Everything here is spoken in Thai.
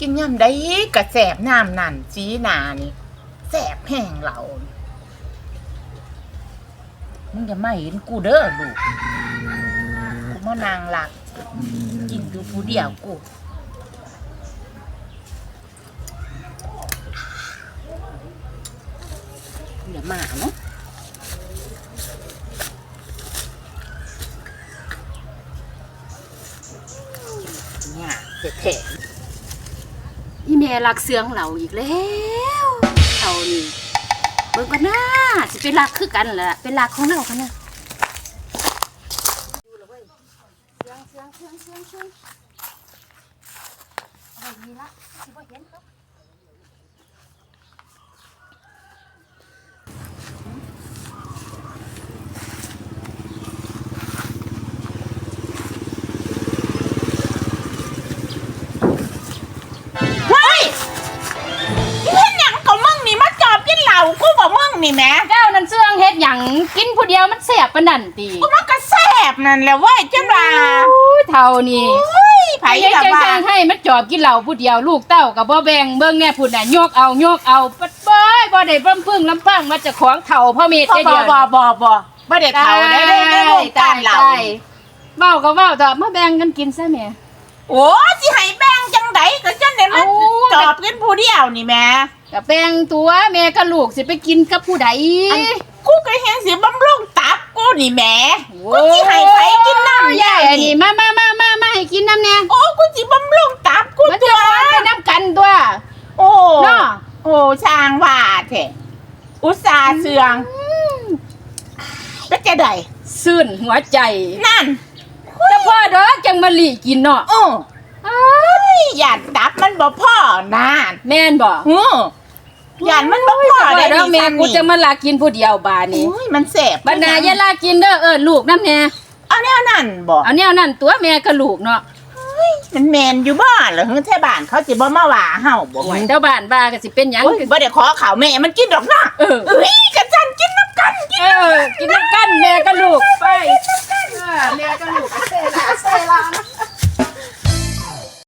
กินยำได้กระแสบน้ำนั่นจีนานี่แสบแห้งเรามึงอย่ามาเห็นกูเด้อลูกกูมานางหลัก กินอยู่ผู้เดียวกูอย่ามาเนาะเนี่ยเจ็ดเถะ อีเมลักเสืองเหล่าอีกแล้วเขานี่เบิ่งกันนะสิเป็นลักคือกันแหละเป็นลักของเรากันนะเสียงเสียงเสียงเสียงเสียงเอาไว้นี่ละสิบ่เห็นเขา นี่แหม่เจ้านั่นเสืองเฮ็ดหยังกินผู้เดียวมันแสบปานนั่นติกูมันก็แสบนั่นแหละเว้ยจังว่าอู้เท่านี่เฮ้ยไผไผยังกับจังว่าสร้างให้มันจอบกินเหล้าผู้เดียวลูกเต้ากับบ่แบ่งเบิ่งแน่พุ่นน่ะโยกเอาโยกเอาปัดเบ้ยบ่ได้เบิ่มพึ่งลำพังมาจากของเฒ่าพ่อเมธบ่เดีบ่ยวบ่บ่บ่บ่ได้เผาได้ได้ได้วงการเหล่าตยเว้าก็เว้าแต่มาแบ่งกันกินซะแหม่โอ้สิให้แบ่งจังไดก็จังได้มันเอ้า จอบกินผู้เดียวนี่แม่ก็แบ่งตัวแม่กับลูกสิไปกินกับผู้ใดอันกูก็เห็นสิบำรุงตับกูนี่แหม่กูสิให้ไผกินน้ำใหญ่อันนี้มามามามามาให้กินน้ำแน่โอ้กูสิบำรุงตับกูมันตัจะวไปน้ำกันตัว โอ้เนาะ โอ้ช่างว่าแท้อุตส่าห์เสืองแล้วจะได้ซื่นหัวใจนั่นแต่พ่อดอจังมาหลีกินเนาะโอ้ย หยาดตับมันบ่พ่อนานแม่นบ่หือหยาดมันบ่พ่อพ่อได้ดอกแม่กูจะมาลากินผู้เดียวบาดนี้โอ้ยมันแสบบัดนาอย่าลากินเด้อเอิ้นลูกน้ำแน่เอาแนวนั่นบ่เอาแนวนั้นตัวแม่กับลูกเนาะมันแมนอยู่บ้านเหรอเฮ้ยแท่บ้านเขาสิบ่มาว่าเฮาบ่ไหวเจ้าบ้านว่าก็สิเป็นหยังโอ้ยบ่ได้ขอข่าวแม่มันกินดอกนะเออเอ้ยกันจันกินน้ำกันกินเออกินน้ำกันแม่กับลูกไป